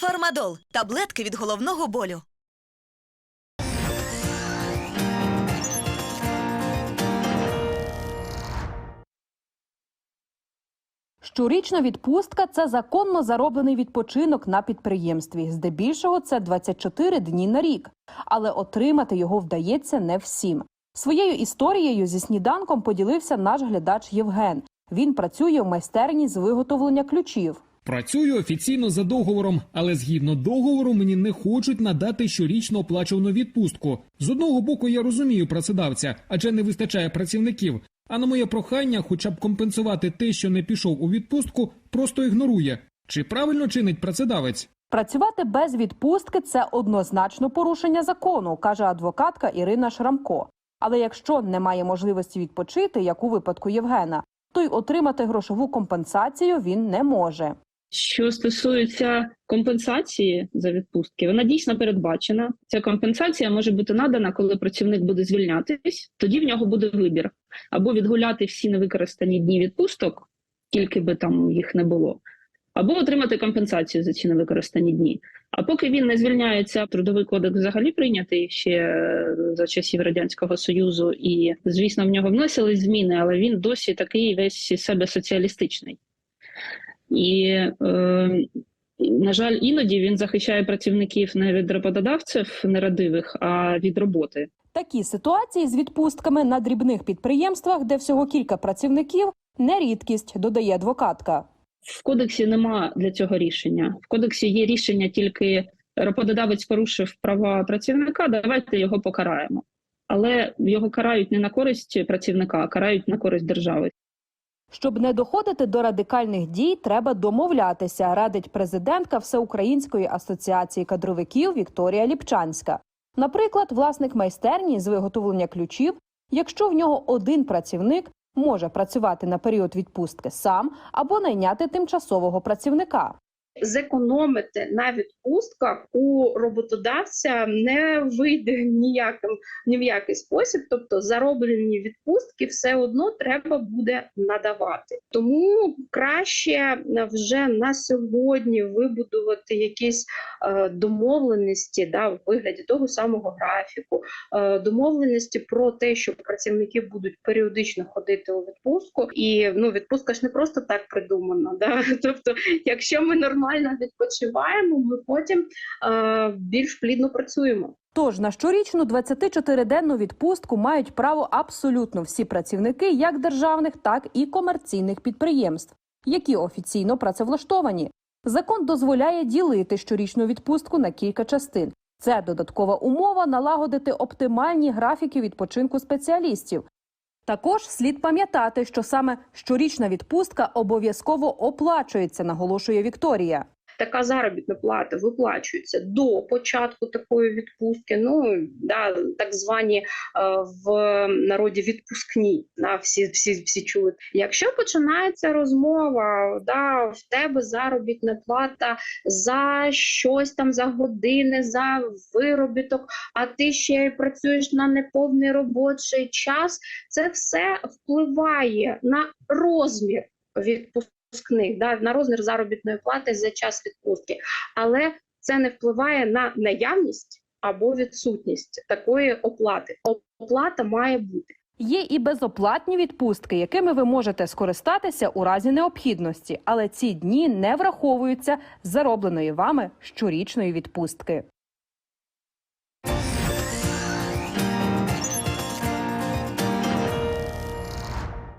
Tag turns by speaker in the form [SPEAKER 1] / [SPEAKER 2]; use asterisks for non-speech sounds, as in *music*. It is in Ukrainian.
[SPEAKER 1] Фармадол таблетки від головного болю.
[SPEAKER 2] Щорічна відпустка це законно зароблений відпочинок на підприємстві. Здебільшого це 24 дні на рік, але отримати його вдається не всім. Своєю історією зі сніданком поділився наш глядач Євген. Він працює в майстерні з виготовлення ключів.
[SPEAKER 3] Працюю офіційно за договором, але згідно договору мені не хочуть надати щорічно оплачувану відпустку. З одного боку, я розумію працедавця, адже не вистачає працівників. А на моє прохання, хоча б компенсувати те, що не пішов у відпустку, просто ігнорує. Чи правильно чинить працедавець?
[SPEAKER 2] Працювати без відпустки це однозначно порушення закону, каже адвокатка Ірина Шрамко. Але якщо немає можливості відпочити, як у випадку Євгена, то й отримати грошову компенсацію він не може.
[SPEAKER 4] Що стосується компенсації за відпустки, вона дійсно передбачена. Ця компенсація може бути надана, коли працівник буде звільнятись. Тоді в нього буде вибір або відгуляти всі невикористані дні відпусток, скільки би там їх не було, або отримати компенсацію за ці невикористані дні. А поки він не звільняється, трудовий кодекс взагалі прийнятий ще за часів радянського союзу, і звісно, в нього вносились зміни, але він досі такий весь себе соціалістичний. І, е, на жаль, іноді він захищає працівників не від роботодавців нерадивих, а від роботи.
[SPEAKER 2] Такі ситуації з відпустками на дрібних підприємствах, де всього кілька працівників, не рідкість, додає адвокатка.
[SPEAKER 4] В кодексі нема для цього рішення. В кодексі є рішення тільки роботодавець порушив права працівника. Давайте його покараємо. Але його карають не на користь працівника, а карають на користь держави.
[SPEAKER 2] Щоб не доходити до радикальних дій, треба домовлятися, радить президентка Всеукраїнської асоціації кадровиків Вікторія Ліпчанська. Наприклад, власник майстерні з виготовлення ключів, якщо в нього один працівник може працювати на період відпустки сам або найняти тимчасового працівника.
[SPEAKER 5] Зекономити на відпустках у роботодавця не вийде ніяким ні в який спосіб. Тобто зароблені відпустки все одно треба буде надавати. Тому краще вже на сьогодні вибудувати якісь е, домовленості да, в вигляді того самого графіку, е, домовленості про те, що працівники будуть періодично ходити у відпустку, і ну відпустка ж не просто так придумана. Да? *laughs* Тобто, якщо ми нормально відпочиваємо, ми потім е, більш плідно працюємо.
[SPEAKER 2] Тож на щорічну 24-денну відпустку мають право абсолютно всі працівники як державних, так і комерційних підприємств, які офіційно працевлаштовані. Закон дозволяє ділити щорічну відпустку на кілька частин. Це додаткова умова налагодити оптимальні графіки відпочинку спеціалістів. Також слід пам'ятати, що саме щорічна відпустка обов'язково оплачується, наголошує Вікторія.
[SPEAKER 5] Така заробітна плата виплачується до початку такої відпустки. Ну да, так звані е, в народі відпускні. Да, всі, всі, всі чули. Якщо починається розмова, да, в тебе заробітна плата за щось там за години, за виробіток, а ти ще працюєш на неповний робочий час. Це все впливає на розмір відпустки відпускних, да, на розмір заробітної плати за час відпустки, але це не впливає на наявність або відсутність такої оплати. Оплата має бути.
[SPEAKER 2] Є і безоплатні відпустки, якими ви можете скористатися у разі необхідності, але ці дні не враховуються з заробленої вами щорічної відпустки.